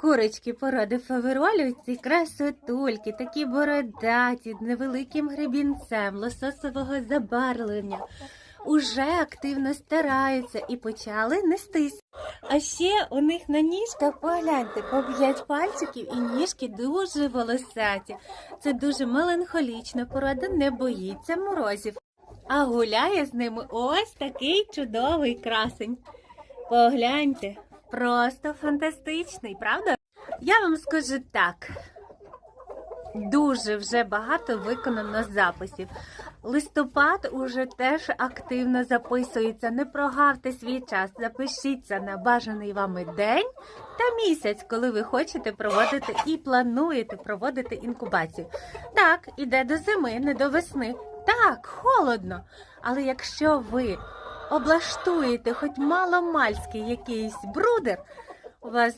Курочки породи фаверолю, ці красотульки, такі бородаті, невеликим гребінцем, лососового забарвлення. Уже активно стараються і почали нестись. А ще у них на ніжках, погляньте, по п'ять пальчиків і ніжки дуже волосаті. Це дуже меланхолічна порода, не боїться морозів. А гуляє з ними ось такий чудовий красень. Погляньте, просто фантастичний, правда? Я вам скажу так. Дуже вже багато виконано записів. Листопад уже теж активно записується. Не прогавте свій час, запишіться на бажаний вами день та місяць, коли ви хочете проводити і плануєте проводити інкубацію. Так, іде до зими, не до весни. Так, холодно. Але якщо ви облаштуєте хоч маломальський якийсь брудер, у вас